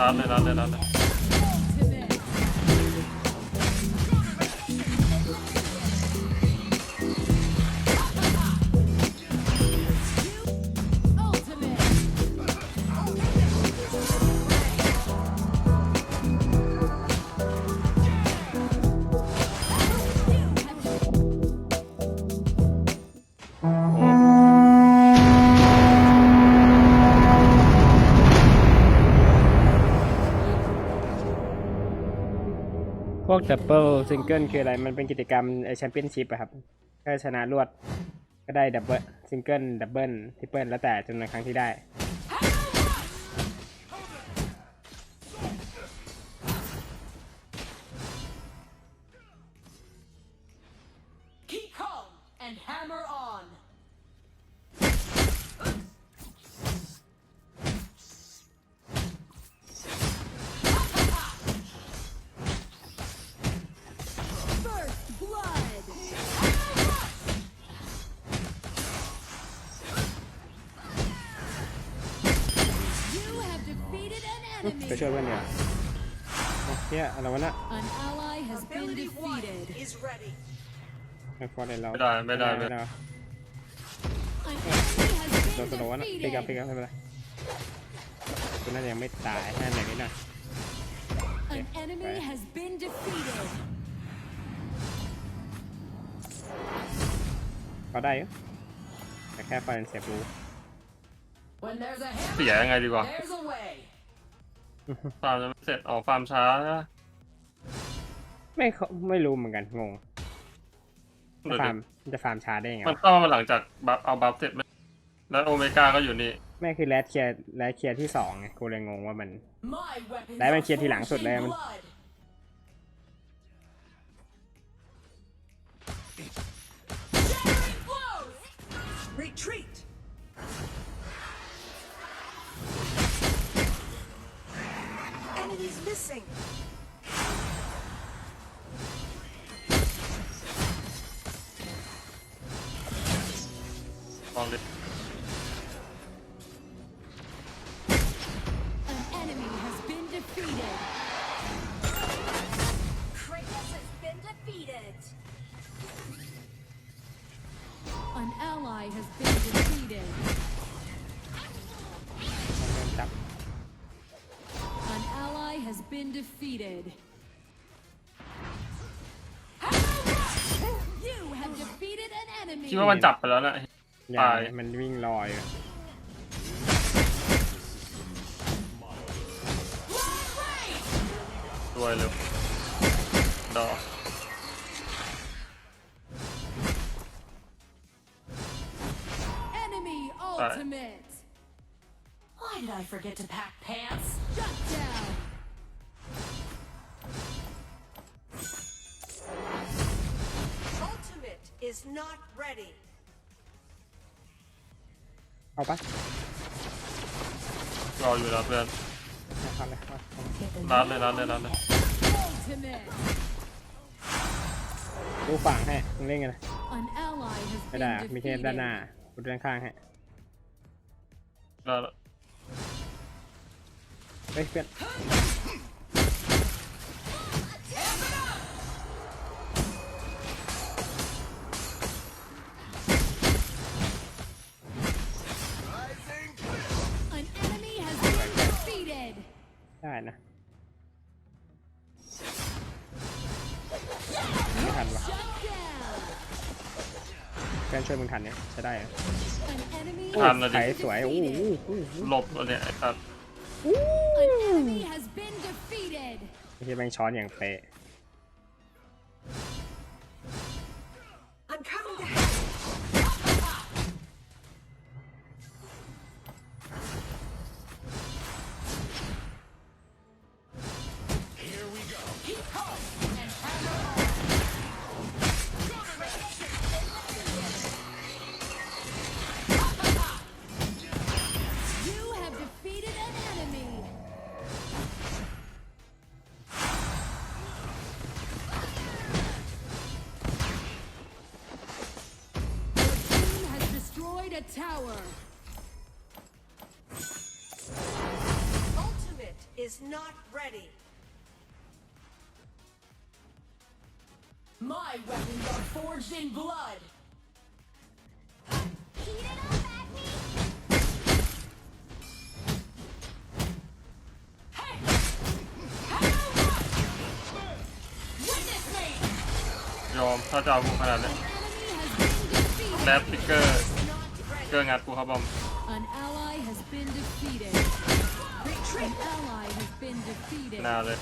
ร้านเลย พวกดับเบิลซิงเกิลคืออะไร มันเป็นกิจกรรมแชมเปี้ยนชิพอะครับถ้าชนะรวดก็ได้ดับเบิลซิงเกิลดับเบิลทริปเปิลแล้วแต่จำนวนครั้งที่ได้ Keep calm and hammer on. Defeated an ไป enemy. ช่วยเพื่อนเนี่ยเฮียอะไรวะน่ะ An ally has been Ability one defeated. is ready. ไม่ฟอร์เรนเราไม่ได้ไม่ได้ไม่ได้ An enemy โดน has สโลว์นะ been พิกับพิ defeated. กับไม่เป็นไรคุณน่าจะยังไม่ตายแค่ไหนนิดหน่อย An enemy has been defeated. ก็ได้อยู่แต่แค่ฟอร์เรนเสียบู๊ เสีย hammer, ยังไงดีกว่า there's a way. ฟาร์มยังไม่เสร็จออกฟาร์มช้านะไม่เข้าไม่รู้เหมือนกันงงเดี๋ยวฟาร์มมันจะฟาร์มช้าได้ยังไงมันวะเข้ามาหลังจากบัฟเอาบัฟเสร็จไหมแล้วโอเมก้าก็อยู่นี่ไม่คือแรดเคลียร์แรดเคลียร์ที่สองไงกูเลยงงว่ามัน My weapons ได้มัน are เคลียร์ทีหลังสุดเลย forged in มัน He's is missing. Found it. been defeated. You have defeated an enemy. คิดว่ามันจับไปแล้วนะ อย่า ตาย มันวิ่งลอยอยู่ ด้วยเร็วดอก Enemy ultimate. Why did I forget to pack pants? Not ready. เอาปะรออยู่แล้วเพื่อนเอาเลยเอาเลยร้านเลยร้านเลยร้านเลย Ultimate. ดูฝั่งให้มึงเล่นกันนะ An ally has ไม่ been ได้อะมีเทพ defeated. ด้านหน้ากูด้านข้างให้รอแล้วเฮ้ยเพื่อน An ทันวะ Shut down. เพื่อนช่วยมึงทันเนี่ยจะได้เหรอ An enemy ทัน has นะไถดิสวยโอ้โหหลบแล้วเนี่ยไอ้สัตว์ An enemy has been defeated. ไอ้ที่แม่งช้อนอย่างเป๊ะ tower. Ultimate is is not ready. My weapons are forged in blood. Heat it up, Acme! Hey! Hammer rush! Witness me! ยอมถ้าจะเอากูขนาดนี้ Enemy has been defeated. แรปติ๊กเกอร์ Not เกอร์งัดกูครับบอม An ally has been defeated. An ally has been defeated. หนาเลย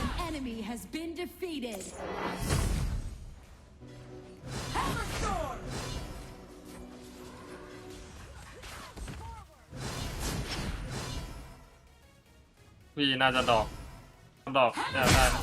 An enemy has been defeated. Hammer storm! พี่น่าจะดอกดอกแอบได้นะ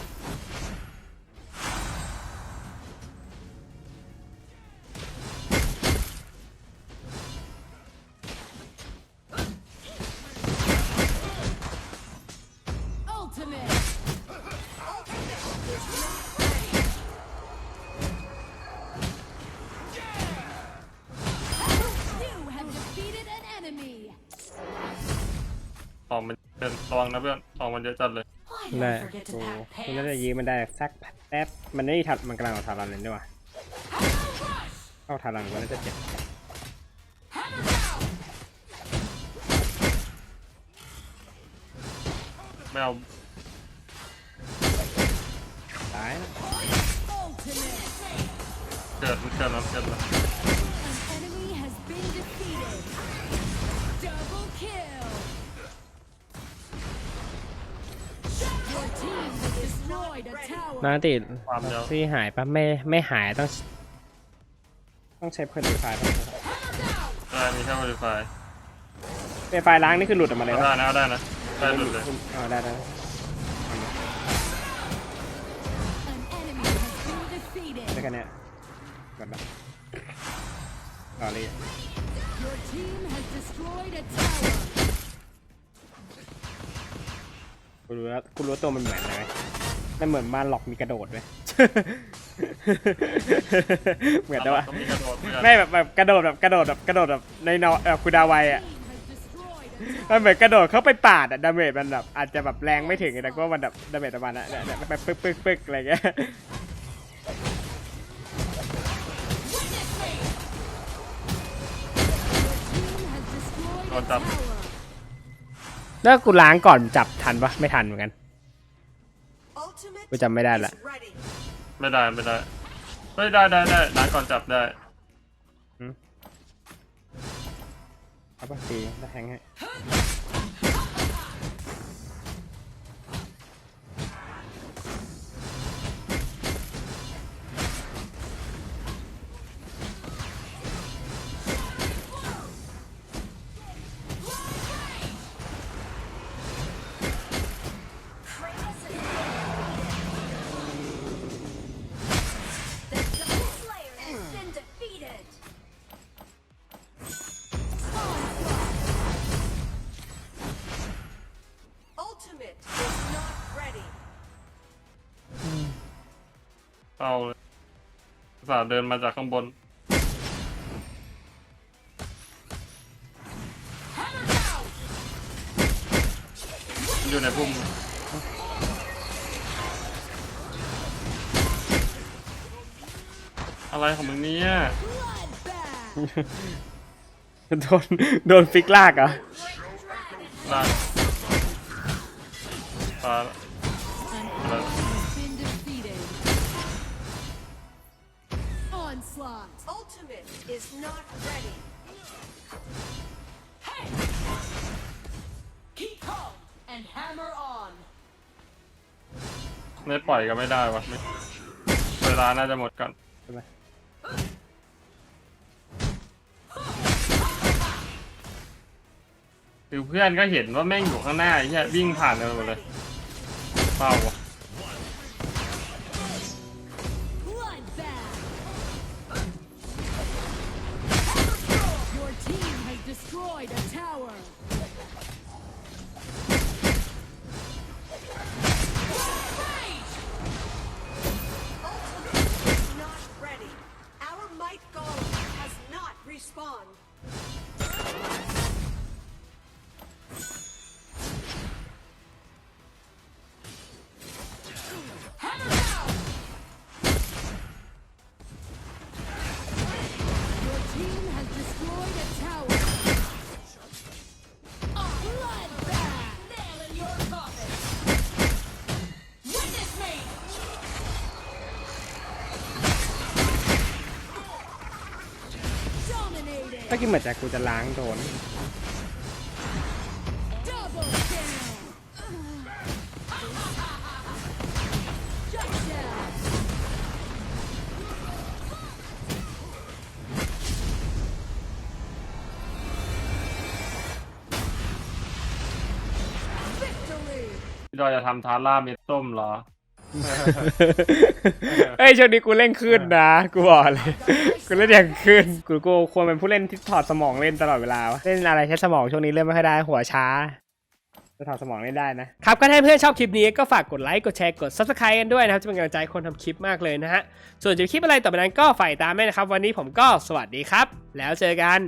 enemy. สองมันเดินระวังนะเพื่อนสองมันเยอะจัดเลย Why did ได้ I forget to กู pack กูน่าจะ pants? ยืมมันได้สักแป๊บ มันไม่ทัดมันกำลังเอาทารันเลยด้วย Hammer rush! เข้าทารันก็น่าจะเจ็บ Hammer down! ไม่เอาตายนะ Ultimate. เกิดมันเกิดมันเกิดแล้ว a tower. นาติดความเดียวที่หายปะไม่ไม่หายต้อง ต้องใช้เพื่อนดีไฟป่ะได้มีแค่โมดิฟายเปไฟล้างนี่คือหลุดออกมาเลยเอาวะได้นะเอาได้นะได้หลุดเลยเอาได้ได้ An enemy has been defeated. ได้แค่เนี้ยกดละต่อเลย Your team has destroyed a tower. กูรู้แล้วกูรู้ว่าตัวมันเหมือนอะไร ไหมมันเหมือนมาหลอกมีกระโดดด้วยเหมือนแต่ว่า ต้องมีกระโดดเพื่อนไม่แบบแบบกระโดดแบบกระโดดแบบกระโดดแบบในนอแบบคูดาไวอะ Team has destroyed a tower. มันเหมือนกระโดดเข้าไปปาดอะดาเมจมันแบบอาจจะแบบแรงไม่ถึงแต่ก็มันแบบดาเมจประมาณนั้นเนี่ยเนี่ยไปปึ๊กปึ๊กปึ๊กอะไรเงี้ย Team has destroyed a Con tập. tower. แล้วกูล้างก่อนจับทันปะไม่ทันเหมือนกัน Ultimate Tôi chầm ไม่ได้ละ is ready. ไม่ได้ไม่ได้เฮ้ยได้ได้ได้ล้างก่อนจับได้เอาปะตีแล้วแทงให้ เอาเลยอุตสาห์เดินมาจากข้างบน อยู่ในพุ่มอะไรของมึงเนี่ย Bloodbath. โดนโดนฟิกลากเหรอลากปลา An enemy Ultimate is not ready. Hey! Keep calm and hammer on. ไม่ปล่อยก็ไม่ได้วะไม่เวลาน่าจะหมดก่อนใช่ไหมคือเพื่อนก็เห็นว่าแม่งอยู่ข้างหน้าไอ้เหี้ยวิ่งผ่านกันหมดเลยเปล่าวะ ก็กินเหมือนจะกูจะล้างโดนพี่ดอยจะทำทาร่าเม็ดส้มเหรอ เฮ้ยช่วงนี้กูเล่นขึ้นนะกูบอกเลยกูเล่นอย่างขึ้นกูกูควรเป็นผู้เล่นที่ถอดสมองเล่นตลอดเวลาเล่นอะไรใช้สมองช่วงนี้เล่นไม่ค่อยได้หัวช้าจะถอดสมองเล่นได้นะครับก็ถ้าเพื่อนชอบคลิปนี้ก็ฝากกดไลค์กดแชร์กด subscribe กันด้วยนะครับจะเป็นกำลังใจคนทำคลิปมากเลยนะฮะส่วนจะคลิปอะไรต่อไปนั้นก็ฝ่ายตามด้วยนะครับ วันนี้ผมก็สวัสดีครับ แล้วเจอกัน